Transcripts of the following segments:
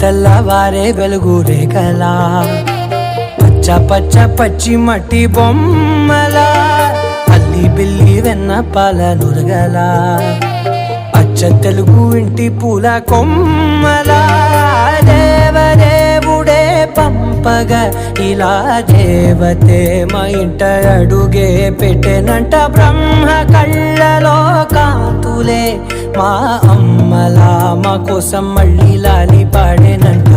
తెల్లవారే వెలుగు రేఖలా పచ్చ పచ్చ పచ్చి మట్టి బొమ్మలా. అల్లి బిల్లి వెన్న పాల నురగలా. అచ్చ తెలుగు ఇంటి పూల కొమ్మలా. దేవదేవుడే పంపగ ఇలా దేవతే మా ఇంట అడుగే పెట్టెనంట బ్రహ్మ కళ్ళలో కాతులే. మా అమ్మలా మా కోసం మళ్ళీ లాలి పాడేనంట.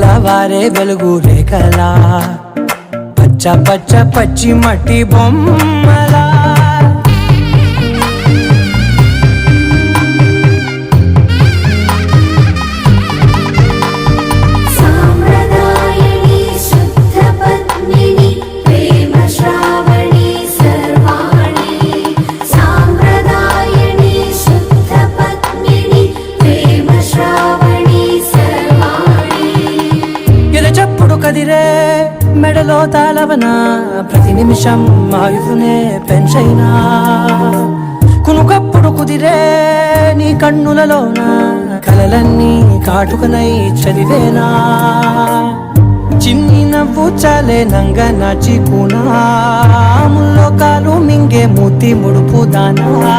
తెల్లవారే వెలుగు రేఖలా. పచ్చ పచ్చ పచ్చి మట్టి బొమ్మలా. మెడలో తాళవన ప్రతి నిమిషం ఆయుధునే పెంచైనా. కునుకప్పుడు కుదిరే నీ కన్నులలోన? కలలన్నీ కాటుకనై చదివేనా? చిన్ని నవ్వు చాలే నంగ నాచి ముల్లో కాలు మింగే మూతి ముడుపు దానా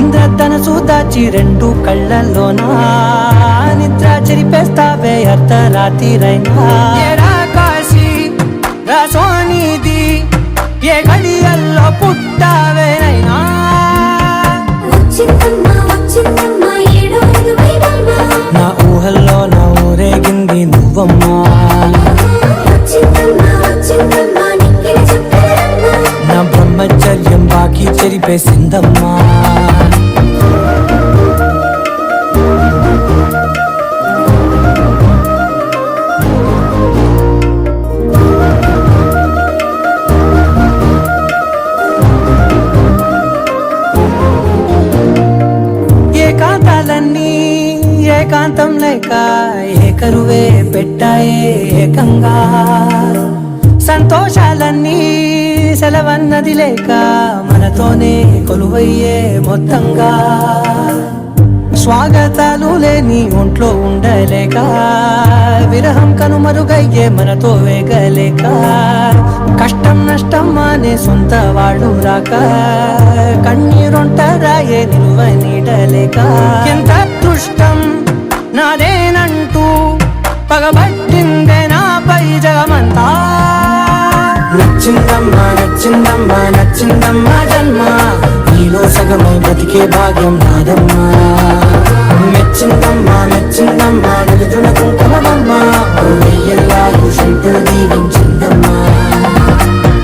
ఇంద్రధనసు దాచి రెండు కళ్ళల్లోనా? నిద్ర చెరిపేస్తావే అర్ధరాత్రిరైనా ఏరా ఋతువైవమ్మ నా ఊహల్లో నా ఊరేగింది నువ్వమ్మా. వచ్చిందమ్మ వచ్చిందమ్మ నిక్కిన చుక్కలమ్మ నా బ్రహ్మచర్యం బాకీ చెరిపేసిందమ్మా పెట్టాయే ఏకంగా. సంతోషాలన్నీ సెలవన్నది లేక మనతోనే కొలువయ్యే మొత్తంగా. స్వాగతాలు లేని ఒంట్లో ఉండలేక విరహం కనుమరుగయ్యే మనతో వేగలేక కష్టం నష్టం అనే సొంత వాడు రాక కన్నీరుంటారాయే నిలువ నీడలేక ఎంత దృష్టం పగబట్టిందే నాపై జగమంతా. నచ్చిందమ్మా నచ్చిందమ్మా నచ్చిందమ్మా జన్మ. నీలో సగమై బతికే భాగ్యం నాదమ్మా. మెచ్చిందమ్మా మెచ్చిందమ్మా నిలుతున్న కుంకుమమ్మా. వెయ్యల్లాగు శంకరు దీవించిందమ్మా.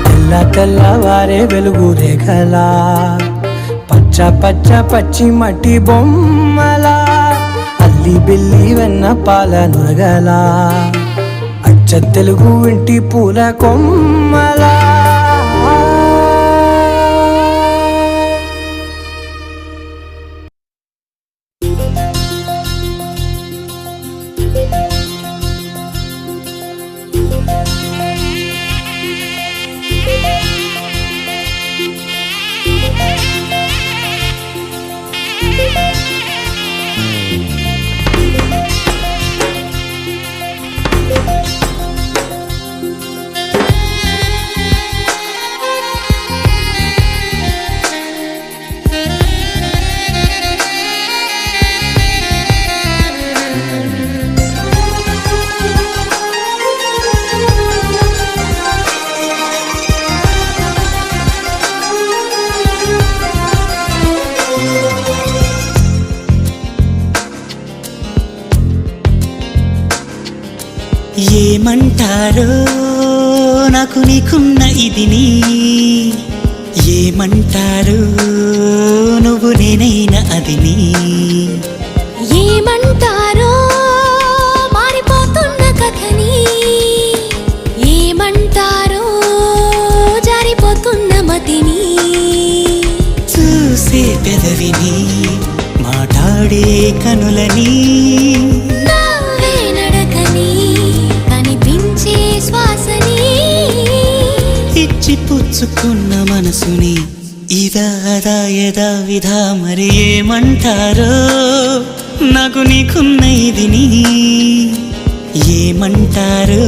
తెల్ల తెల్ల వారే వెలుగు రేఖలా. పచ్చ పచ్చ పచ్చి మట్టి బొమ్మలా. అల్లి బిల్లి వెన్న పాల నురగల. అచ్చ తెలుగు ఇంటి పూల కొమ్మ ఏమంటారో నాకు నీకున్న ఇదిని ఏమంటారు నువ్వు నేనైనా అది నీ. ఏమంటారో మారిపోతున్న కథని ఏమంటారో జారిపోతున్న మతిని చూసే పెదవిని మాట్లాడే కనులని తెచ్చుకున్న మనసుని ఇదా అదా యదా విధా మరి ఏమంటారో? నాకు నీకున్న ఇదిని ఏమంటారు?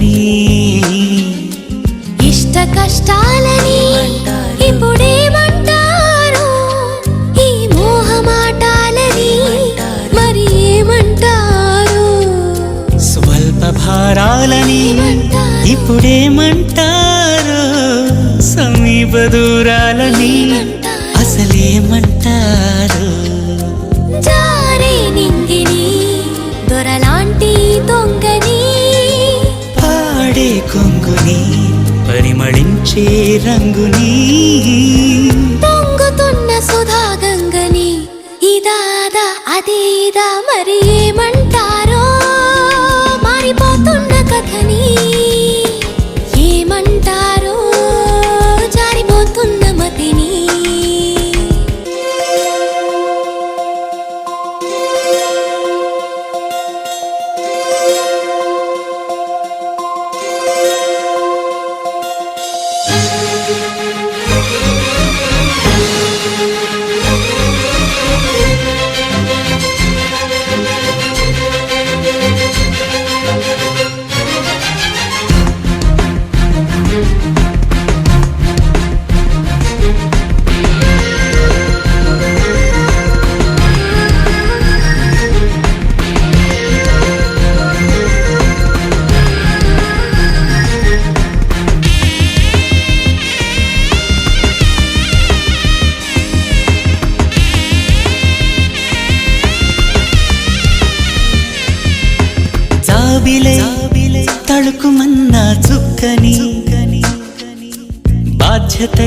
need. బాధ్యత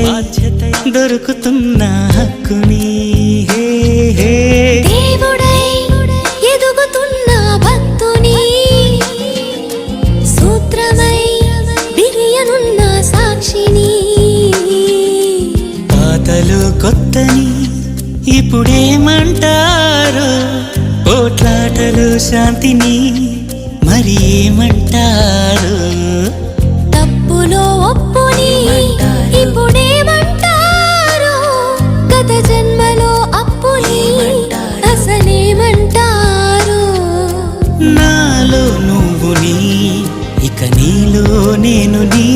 దొరుకుతున్న హక్కుని హే హే. దేవుడై ఎదుగుతున్న భక్తుని సూత్రమై బిరియనున్న సాక్షిని పాతలు కొత్తని ఇప్పుడేమంటారు పోట్లాటలు శాంతిని మరి ఏమంటారు? నేను నీ.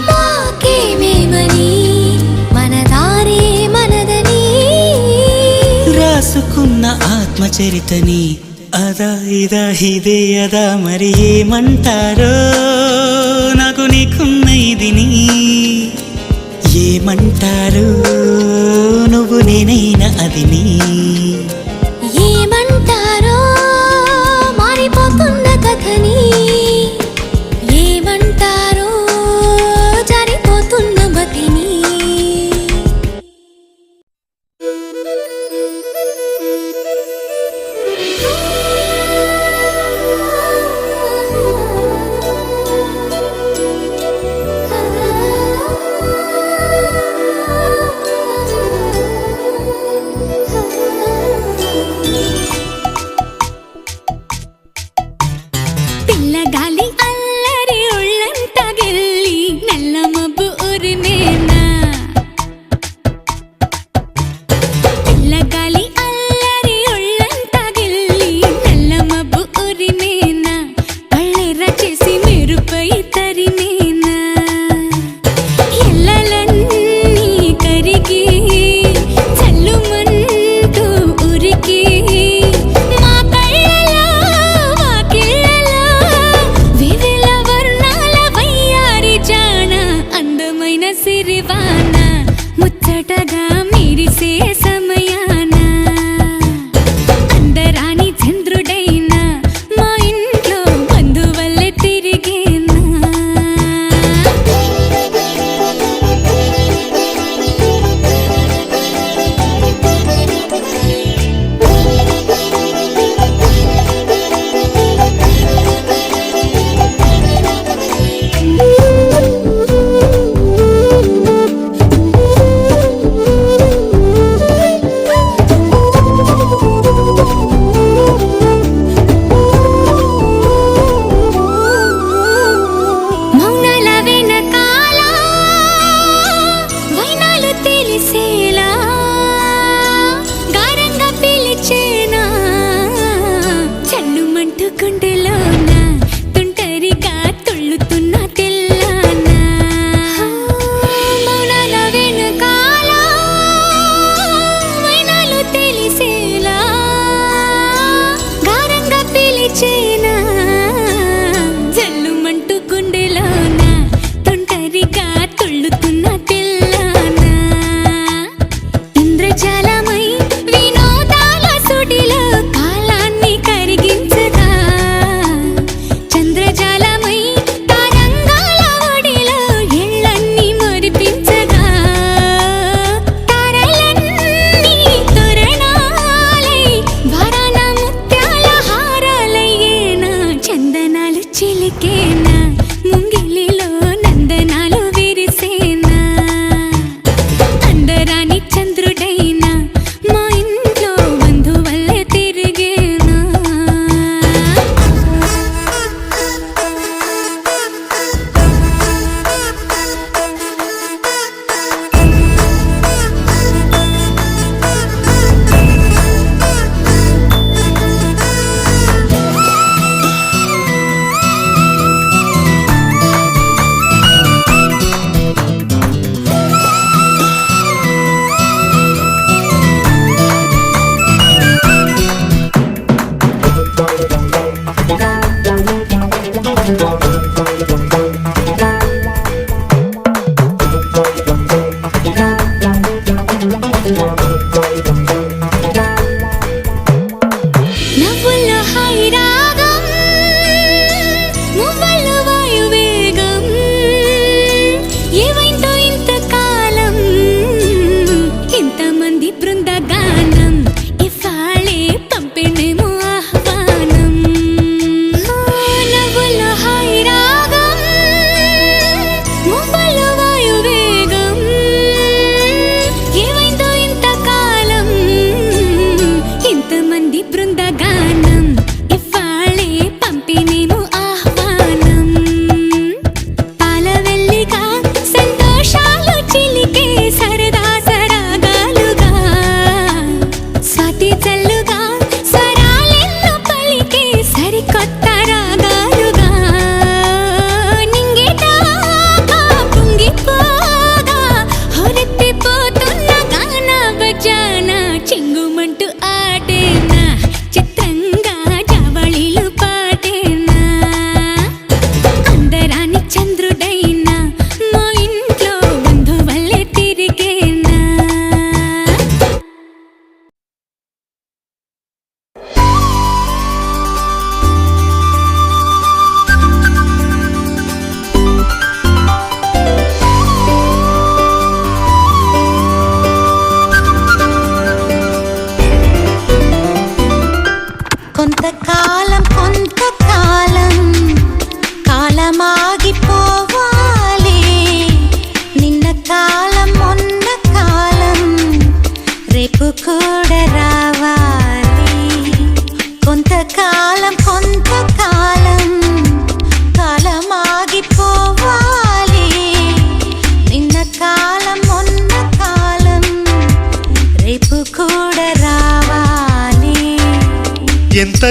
నాకేమేమని మన మనదని. రాసుకున్న ఆత్మచరితని అదా ఇదా ఇదే అదా మరి ఏమంటారో నాకు నీకున్న ఇదిని ఏమంటారు నువ్వు నేనైనా అది నీ.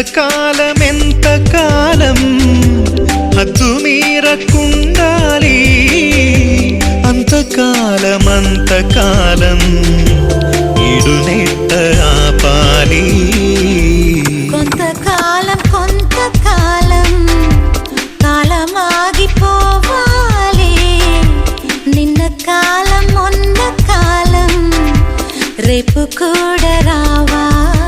కాలం కాలం హద్దు మీరకుండాలి అంతకాలం అంతకాలం ఇడు నెట్ట ఆపాలి. కొంతకాలం కొంతకాలం కాలం ఆగిపోవాలి నిన్న కాలం మొన్న కాలం రేపు కూడా రావాలి.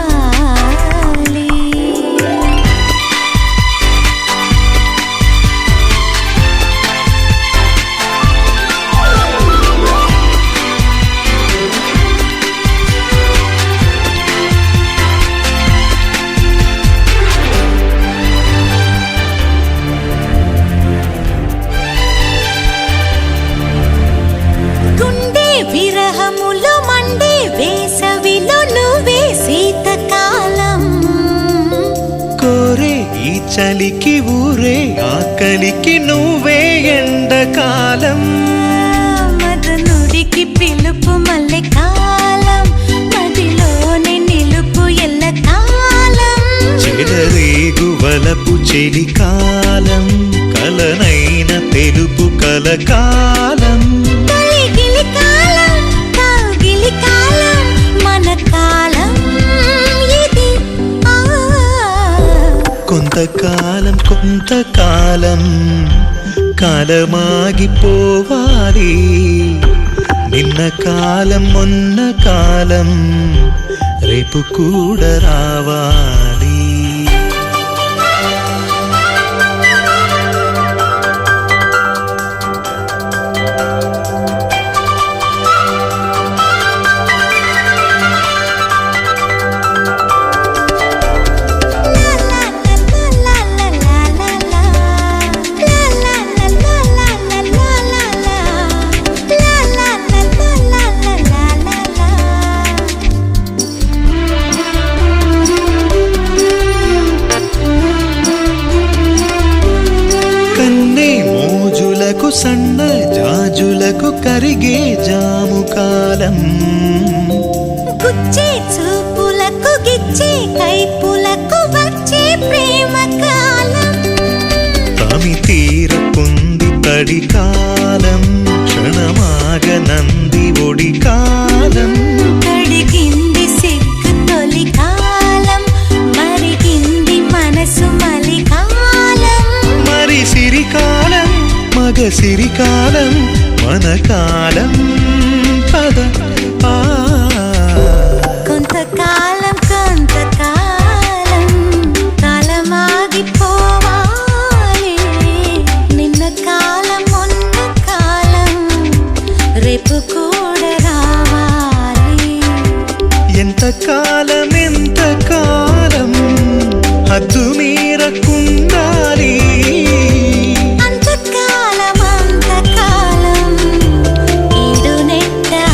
చలికి ఊరే ఆకలికి నువ్వే ఎండకాలం. మదనుడికి పిలుపు మల్లె కాలం మదిలోని నిలుపు ఎల్ల కాలం చెలరేగు వలపు చెలికాలం కలనైన తెలుపు కలకాలం. కొంతకాలం కొంతకాలం కాలమాగిపోవాలి నిన్న కాలం మొన్న కాలం రేపు కూడా రావాలి మగ సిరికాలం